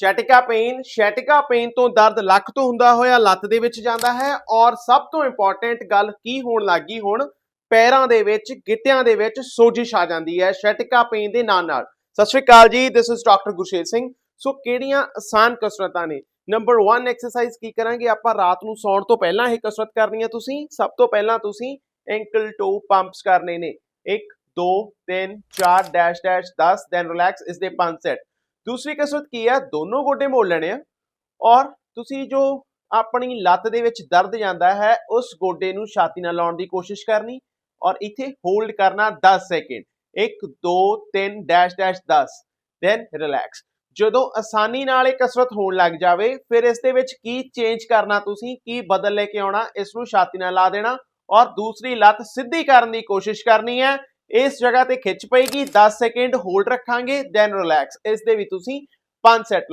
ਸ਼ੈਟਿਕਾ pain ਸ਼ੈਟਿਕਾ pain ਤੋਂ ਦਰਦ ਲੱਕ ਤੋਂ ਹੁੰਦਾ ਹੋਇਆ ਲੱਤ ਦੇ ਵਿੱਚ ਜਾਂਦਾ ਹੈ ਔਰ ਸਭ ਤੋਂ ਇੰਪੋਰਟੈਂਟ ਗੱਲ ਕੀ ਹੋਣ ਲੱਗੀ ਹੁਣ? ਪੈਰਾਂ ਦੇ ਵਿੱਚ, ਗਿੱਟਿਆਂ ਦੇ ਵਿੱਚ ਸੋਜਿਸ਼ ਆ ਜਾਂਦੀ ਹੈ ਸ਼ੈਟਿਕਾ ਪੇਨ ਦੇ ਨਾਲ ਨਾਲ। ਸਤਿ ਸ਼੍ਰੀ ਅਕਾਲ ਜੀ this is doctor Gursher Singh. So ਕਿਹੜੀਆਂ ਆਸਾਨ ਕਸਰਤਾਂ ਨੇ? ਨੰਬਰ 1 ਐਕਸਰਸਾਈਜ਼ ਕੀ ਕਰਾਂਗੇ? ਆਪਾਂ ਰਾਤ ਨੂੰ ਸੌਣ ਤੋਂ ਪਹਿਲਾਂ ਇਹ ਕਸਰਤ ਕਰਨੀ ਹੈ ਤੁਸੀਂ। ਸਭ ਤੋਂ ਪਹਿਲਾਂ ਤੁਸੀਂ ਐਂਕਲ ਟੋ ਪੰਪਸ ਕਰਨੇ ਨੇ। 1 2 3 4 ਡੈਸ਼ ਡੈਸ਼ 10 ਦੈਨ ਰਿਲੈਕਸ ਇਸ ਦੇ 5 ਸੈਟ ਦੂਸਰੀ ਕਸਰਤ ਕੀ ਹੈ? ਦੋਨੋਂ ਗੋਡੇ ਮੋੜ ਲੈਣੇ ਆ। ਔਰ ਤੁਸੀਂ ਜੋ ਆਪਣੀ ਲੱਤ ਦੇ ਵਿੱਚ ਦਰਦ ਜਾਂਦਾ ਹੈ, ਉਸ ਗੋਡੇ ਨੂੰ ਛਾਤੀ ਨਾਲ ਲਾਉਣ ਦੀ ਕੋਸ਼ਿਸ਼ ਕਰਨੀ ਔਰ ਇੱਥੇ ਹੋਲਡ ਕਰਨਾ 10 second. 1 2 3 dash dash 10 then relax ਜਦੋਂ ਆਸਾਨੀ ਨਾਲ ਇਹ ਕਸਰਤ ਹੋਣ ਲੱਗ ਜਾਵੇ, ਫਿਰ ਇਸ ਦੇ ਵਿੱਚ ਕੀ ਚੇਂਜ ਕਰਨਾ ਤੁਸੀਂ, ਕੀ ਬਦਲ ਲੈ ਕੇ ਆਉਣਾ, ਇਸ ਨੂੰ ਛਾਤੀ ਨਾਲ ਲਾ ਦੇਣਾ ਔਰ ਦੂਸਰੀ ਲੱਤ ਸਿੱਧੀ ਕਰਨ ਦੀ ਕੋਸ਼ਿਸ਼ ਕਰਨੀ ਹੈ। ਇਸ ਜਗ੍ਹਾ ਤੇ ਖਿੱਚ ਪਏਗੀ 10 ਸੈਕਿੰਡ ਹੋਲਡ ਰੱਖਾਂਗੇ ਦੈਨ ਰਿਲੈਕਸ ਇਸ ਦੇ ਵੀ ਤੁਸੀਂ 5 ਸੈਟ